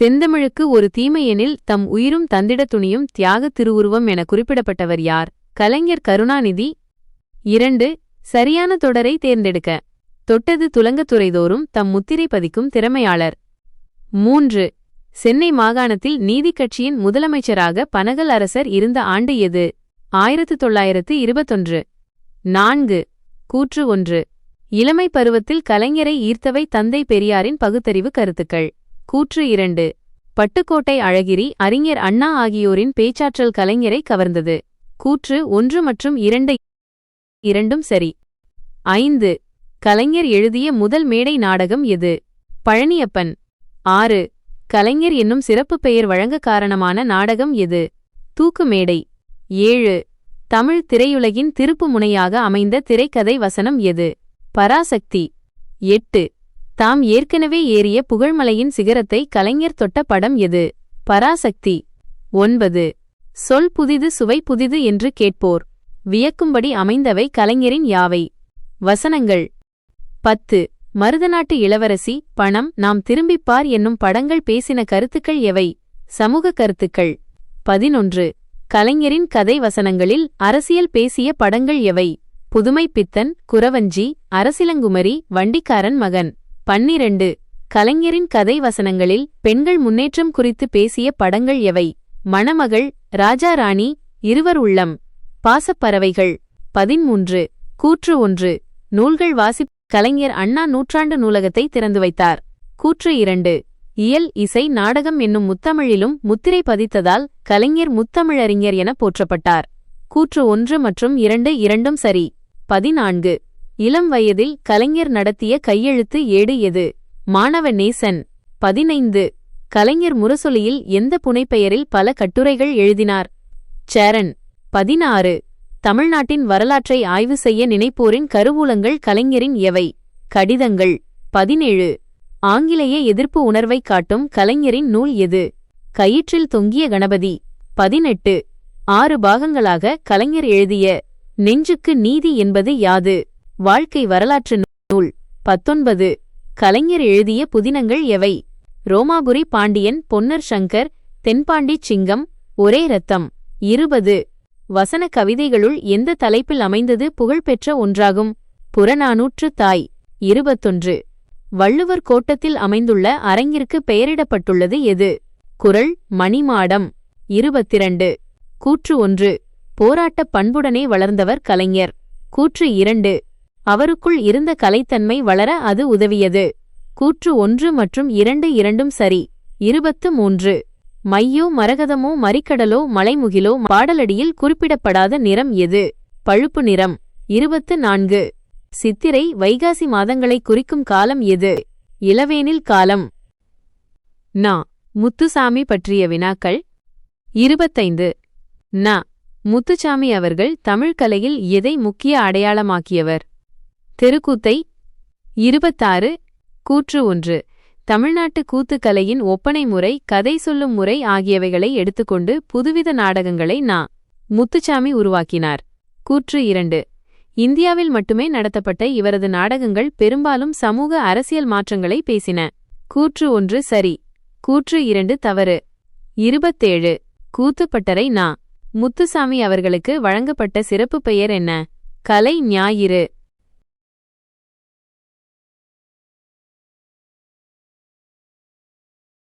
செந்தமிழுக்கு ஒரு தீமையெனில் தம் உயிரும் தந்திட துணியும் தியாக திருவுருவம் என குறிப்பிடப்பட்டவர் யார்? கலைஞர் கருணாநிதி. இரண்டு சரியான தொடரை தேர்ந்தெடுக்க. தொட்டது துலங்கத்துறைதோறும் தம் முத்திரை பதிக்கும் திறமையாளர். மூன்று சென்னை மாகாணத்தில் நீதிக் கட்சியின் முதலமைச்சராக பனகல் அரசர் இருந்த ஆண்டு எது? ஆயிரத்து தொள்ளாயிரத்து இருபத்தொன்று. நான்கு கூற்று ஒன்று. இளமை பருவத்தில் கலைஞரை ஈர்த்தவை தந்தை பெரியாரின் பகுத்தறிவு கருத்துக்கள். கூற்று இரண்டு. பட்டுக்கோட்டை அழகிரி அறிஞர் அண்ணா ஆகியோரின் பேச்சாற்றல் கலைஞரை கவர்ந்தது. கூற்று ஒன்று மற்றும் இரண்டு இரண்டும் சரி. ஐந்து. கலைஞர் எழுதிய முதல் மேடை நாடகம் எது? பழனியப்பன். ஆறு. கலைஞர் என்னும் சிறப்பு பெயர் வழங்க காரணமான நாடகம் எது? தூக்கு மேடை. ஏழு. தமிழ் திரையுலகின் திருப்பு முனையாக அமைந்த திரைக்கதை வசனம் எது? பராசக்தி. எட்டு. தாம் ஏற்கனவே ஏறிய புகழ்மலையின் சிகரத்தை கலைஞர் தொட்ட படம் எது? பராசக்தி. ஒன்பது. சொல் புதிது சுவை புதிது என்று கேட்போர். வியக்கும்படி அமைந்தவை கலைஞரின் யாவை? வசனங்கள். பத்து. மருதநாட்டு இளவரசி பணம் நாம் திரும்பிப்பார் என்னும் படங்கள் பேசின கருத்துக்கள் எவை? சமூக கருத்துக்கள். பதினொன்று. கலைஞரின் கதை வசனங்களில் அரசியல் பேசிய படங்கள் எவை? புதுமை பித்தன் குறவஞ்சி அரசிலங்குமரி வண்டிக்காரன் மகன். பன்னிரண்டு. கலைஞரின் கதை வசனங்களில் பெண்கள் முன்னேற்றம் குறித்து பேசிய படங்கள் எவை? மணமகள் ராஜா ராணி இருவர் உள்ளம் பாசப்பறவைகள் பதிமூன்று கூற்று ஒன்று. நூல்கள் வாசி கலைஞர் அண்ணா நூற்றாண்டு நூலகத்தை திறந்து வைத்தார். கூற்று இரண்டு. இயல் இசை நாடகம் என்னும் முத்தமிழிலும் முத்திரை பதித்ததால் கலைஞர் முத்தமிழறிஞர் என போற்றப்பட்டார். கூற்று ஒன்று மற்றும் இரண்டு இரண்டும் சரி. பதினான்கு. இளம் வயதில் கலைஞர் நடத்திய கையெழுத்து ஏடு எது? மாணவ நேசன். பதினைந்து. கலைஞர் முரசொலியில் எந்த புனைப்பெயரில் பல கட்டுரைகள் எழுதினார்? சேரன். பதினாறு. தமிழ்நாட்டின் வரலாற்றை ஆய்வு செய்ய நினைப்போரின் கருவூலங்கள் கலைஞரின் எவை? கடிதங்கள். பதினேழு. ஆங்கிலேய எதிர்ப்பு உணர்வைக் காட்டும் கலைஞரின் நூல் எது? கயிற்றில் தொங்கிய கணபதி. பதினெட்டு. ஆறு பாகங்களாக கலைஞர் எழுதிய நெஞ்சுக்கு நீதி என்பது யாது? வாழ்க்கை வரலாற்று நூல் பத்தொன்பது. கலைஞர் எழுதிய புதினங்கள் எவை? ரோமாபுரி பாண்டியன் பொன்னர் சங்கர் தென்பாண்டி சிங்கம் ஒரே ரத்தம். இருபது. வசன கவிதைகளுள் எந்த தலைப்பில் அமைந்தது புகழ்பெற்ற ஒன்றாகும்? புறநானூற்று தாய். இருபத்தொன்று. வள்ளுவர் கோட்டத்தில் அமைந்துள்ள அரங்கிற்கு பெயரிடப்பட்டுள்ளது எது? குரல் மணிமாடம். இருபத்திரண்டு. கூற்று ஒன்று. போராட்ட பண்புடனே வளர்ந்தவர் கலைஞர். கூற்று இரண்டு. அவருக்குள் இருந்த கலைத்தன்மை வளர அது உதவியது. கூற்று ஒன்று மற்றும் இரண்டு இரண்டும் சரி. இருபத்து மூன்று. மையோ மரகதமோ மறிக்கடலோ மலைமுகிலோ பாடலடியில் குறிப்பிடப்படாத நிறம் எது? பழுப்பு நிறம். இருபத்து நான்கு. சித்திரை வைகாசி மாதங்களை குறிக்கும் காலம் எது? இளவேனில் காலம். நா. முத்துசாமி பற்றிய வினாக்கள். இருபத்தைந்து. ந. முத்துசாமி அவர்கள் தமிழ்கலையில் எதை முக்கிய அடையாளமாக்கியவர்? தெருக்கூத்தை இருபத்தாறு கூற்று ஒன்று. தமிழ்நாட்டு கூத்துக்கலையின் ஒப்பனை முறை கதை சொல்லும் முறை ஆகியவைகளை எடுத்துக்கொண்டு புதுவித நாடகங்களை நா. முத்துச்சாமி உருவாக்கினார். கூற்று இரண்டு. இந்தியாவில் மட்டுமே நடத்தப்பட்ட இவரது நாடகங்கள் பெரும்பாலும் சமூக அரசியல் மாற்றங்களை பேசின. கூற்று ஒன்று சரி. கூற்று இரண்டு தவறு. இருபத்தேழு. கூத்துப்பட்டறை நா. முத்துசாமி அவர்களுக்கு வழங்கப்பட்ட சிறப்பு பெயர் என்ன? கலை ஞாயிறு.